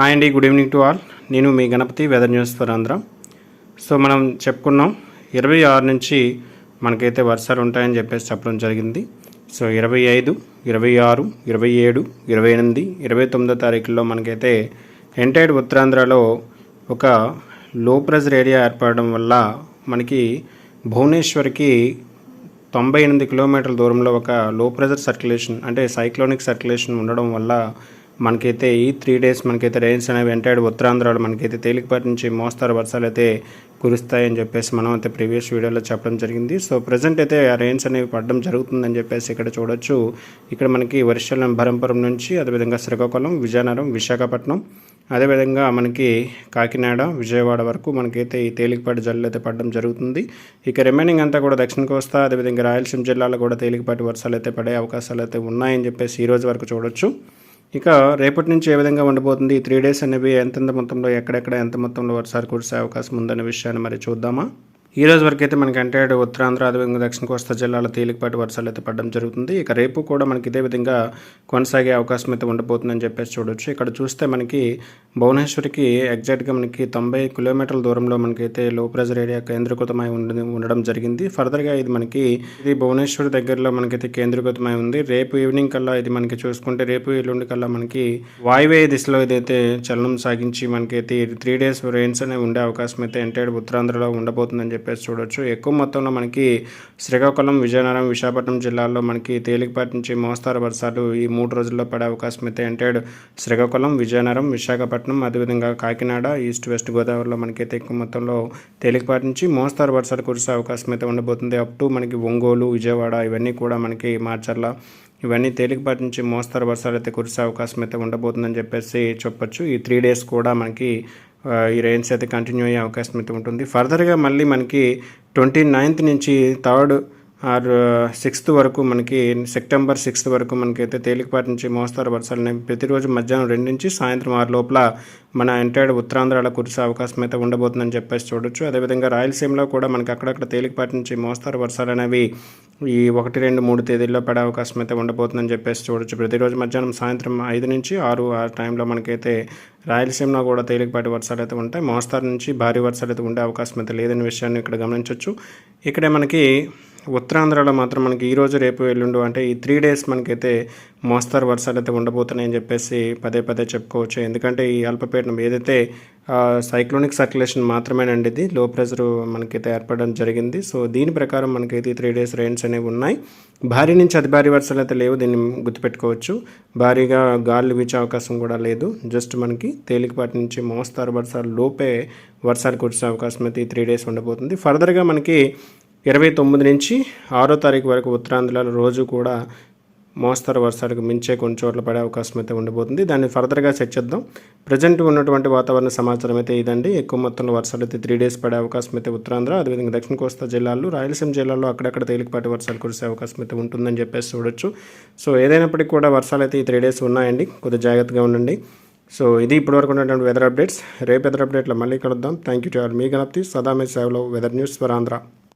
Hi అండి good evening to all నేను మీ Ganapathi weather news for Andhra. So మనం చెప్పుకున్నాం ఇరవై ఆరు నుంచి మనకైతే వర్షాలు ఉంటాయని చెప్పేసి చెప్పడం జరిగింది. సో ఇరవై ఐదు ఇరవై ఆరు ఇరవై ఏడు ఇరవై ఎనిమిది ఇరవై తొమ్మిదో తారీఖుల్లో మనకైతే ఎంటైడ్ ఉత్తరాంధ్రలో ఒక లో ప్రెజర్ ఏరియా ఏర్పడడం వల్ల మనకి భువనేశ్వర్కి తొంభై ఎనిమిది కిలోమీటర్ల దూరంలో ఒక లో ప్రెజర్ సర్క్యులేషన్ అంటే సైక్లోనిక్ సర్క్యులేషన్ ఉండడం వల్ల మనకైతే ఈ త్రీ డేస్ మనకైతే రైన్స్ అనేవి ఎంటైడ్ ఉత్తరాంధ్రలో మనకైతే తేలికపాటి నుంచి మోస్తారు వర్షాలు అయితే కురుస్తాయని చెప్పేసి మనం అయితే ప్రీవియస్ వీడియోలో చెప్పడం జరిగింది. సో ప్రజెంట్ అయితే ఆ రైన్స్ అనేవి పడడం జరుగుతుందని చెప్పేసి ఇక్కడ చూడొచ్చు. ఇక్కడ మనకి వరిశలం భరంపురం నుంచి అదేవిధంగా శ్రీకాకుళం విజయనగరం విశాఖపట్నం అదేవిధంగా మనకి కాకినాడ విజయవాడ వరకు మనకైతే ఈ తేలికపాటి జల్లు అయితే పడడం జరుగుతుంది. ఇక రిమైనింగ్ అంతా కూడా దక్షిణ కోస్తా అదేవిధంగా రాయలసీమ జిల్లాలో కూడా తేలికపాటి వర్షాలు అయితే పడే అవకాశాలు అయితే ఉన్నాయని చెప్పేసి ఈ రోజు వరకు చూడొచ్చు. ఇక రేపటి నుంచి ఏ విధంగా ఉండబోతుంది? ఈ త్రీ డేస్ అనేవి ఎంతెంత మొత్తంలో ఎక్కడెక్కడ ఎంత మొత్తంలో వర్షాలు కురిసే అవకాశం ఉందనే విషయాన్ని మరి చూద్దామా? ఈ రోజు వరకు అయితే మనకి అంటే ఉత్తరాంధ్ర అదేవిధంగా దక్షిణ కోస్తా జిల్లాలో తేలికపాటి వర్షాలు అయితే పడడం జరుగుతుంది. ఇక రేపు కూడా మనకి ఇదే విధంగా కొనసాగే అవకాశం అయితే ఉండబోతుందని చెప్పేసి చూడొచ్చు. ఇక్కడ చూస్తే మనకి భువనేశ్వర్కి ఎగ్జాక్ట్గా మనకి తొంభై కిలోమీటర్ల దూరంలో మనకైతే లో ప్రెజర్ ఏరియా కేంద్రీకృతమై ఉండి ఉండడం జరిగింది. ఫర్దర్గా ఇది మనకి ఇది భువనేశ్వర్ దగ్గరలో మనకైతే కేంద్రీకృతమై ఉంది. రేపు ఈవినింగ్ కల్లా ఇది మనకి చూసుకుంటే రేపు ఎల్లుండి కల్లా మనకి వాయువ్య దిశలో ఇదైతే చలనం సాగించి మనకైతే త్రీ డేస్ రెయిన్స్ అనేవి ఉండే అవకాశం అయితే ఎంటైడ్ ఉత్తరాంధ్రలో ఉండబోతుందని చెప్పేసి చూడొచ్చు. ఎక్కువ మొత్తంలో మనకి శ్రీకాకుళం విజయనగరం విశాఖపట్నం జిల్లాల్లో మనకి తేలికపాటి నుంచి మోస్తారు వర్షాలు ఈ మూడు రోజుల్లో పడే అవకాశం అయితే ఎంటైడ్ శ్రీకాకుళం విజయనగరం విశాఖపట్నం అదేవిధంగా కాకినాడ ఈస్ట్ వెస్ట్ గోదావరిలో మనకైతే ఎక్కువ మొత్తంలో తేలికపాటి నుంచి మోస్తారు వర్షాలు కురిసే అవకాశం అయితే ఉండబోతుంది. అప్ టు మనకి ఒంగోలు విజయవాడ ఇవన్నీ కూడా మనకి మార్చర్ల ఇవన్నీ తేలికపాటి నుంచి మోస్తరు వర్షాలు అయితే కురిసే అవకాశం అయితే ఉండబోతుందని చెప్పేసి చెప్పొచ్చు. ఈ త్రీ డేస్ కూడా మనకి ఈ రెయిన్స్ అయితే కంటిన్యూ అయ్యే అవకాశం అయితే ఉంటుంది. ఫర్దర్గా మళ్ళీ మనకి ట్వంటీ నైన్త్ నుంచి థర్డ్ ఆర్ సిక్స్త్ వరకు మనకి సెప్టెంబర్ సిక్స్త్ వరకు మనకైతే తేలికపాటి నుంచి మోస్తారు వర్షాలు ప్రతిరోజు మధ్యాహ్నం రెండు నుంచి సాయంత్రం ఆరు లోపల మన ఎంటైర్డ్ ఉత్తరాంధ్రలో కురిసే అవకాశం అయితే ఉండబోతుందని చెప్పేసి చూడొచ్చు. అదేవిధంగా రాయలసీమలో కూడా మనకి అక్కడక్కడ తేలికపాటి నుంచి మోస్తారు వర్షాలు అనేవి ఈ ఒకటి రెండు మూడు తేదీల్లో పడే అవకాశం అయితే ఉండబోతుందని చెప్పేసి చూడొచ్చు. ప్రతిరోజు మధ్యాహ్నం సాయంత్రం ఐదు నుంచి ఆరు ఆ టైంలో మనకైతే రాయలసీమలో కూడా తేలికపాటి వర్షాలు అయితే ఉంటాయి. మోస్తారు నుంచి భారీ వర్షాలు అయితే ఉండే అవకాశం అయితే లేదనే విషయాన్ని ఇక్కడ గమనించవచ్చు ఇక్కడే మనకి ఉత్తరాంధ్రలో మాత్రం మనకి ఈరోజు రేపు ఎల్లుండు అంటే ఈ త్రీ డేస్ మనకైతే మోస్తరు వర్షాలు అయితే ఉండబోతున్నాయని చెప్పేసి పదే పదే చెప్పుకోవచ్చు. ఎందుకంటే ఈ అల్పపీడనం ఏదైతే సైక్లోనిక్ సర్క్యులేషన్ మాత్రమేనండి ఇది లో ప్రెషర్ మనకైతే ఏర్పడడం జరిగింది. సో దీని ప్రకారం మనకైతే ఈ త్రీ డేస్ రెయిన్స్ అనేవి ఉన్నాయి. భారీ నుంచి అతి భారీ వర్షాలు అయితే లేవు దీన్ని గుర్తుపెట్టుకోవచ్చు. భారీగా గాలి వీచే అవకాశం కూడా లేదు. జస్ట్ మనకి తేలికపాటి నుంచి మోస్తారు వర్షాలు లోపే వర్షాలు కురిసే అవకాశం అయితే ఈ త్రీ డేస్ ఉండబోతుంది. ఫర్దర్గా మనకి ఇరవై తొమ్మిది నుంచి ఆరో తారీఖు వరకు ఉత్తరాంధ్రలో రోజు కూడా మోస్తరు వర్షాలకు మించే కొన్ని చోట్ల పడే అవకాశం అయితే ఉండబోతుంది. దాన్ని ఫర్దర్గా చెక్ చేద్దాం. ప్రజెంట్ ఉన్నటువంటి వాతావరణ సమాచారం అయితే ఇదండి. ఎక్కువ మొత్తంలో వర్షాలు అయితే త్రీ డేస్ పడే అవకాశం అయితే ఉత్తరాంధ్ర అదేవిధంగా దక్షిణ కోస్తా జిల్లాల్లో రాయలసీమ జిల్లాలో అక్కడక్కడ తేలికపాటి వర్షాలు కురిసే అవకాశం అయితే ఉంటుందని చెప్పేసి చూడొచ్చు. సో ఏదైనప్పటికీ కూడా వర్షాలు అయితే ఈ త్రీ డేస్ ఉన్నాయండి. కొద్దిగా జాగ్రత్తగా ఉండండి. సో ఇది ఇప్పటివరకు ఉన్నటువంటి వెదర్ అప్డేట్స్ రేపు వెదర్ అప్డేట్లో మళ్ళీ కలుద్దాం. థ్యాంక్ యూ టు ఆల్ మీ గణప్తి సదా మీ సేవలో వెదర్ న్యూస్ ఫర్ ఆంధ్ర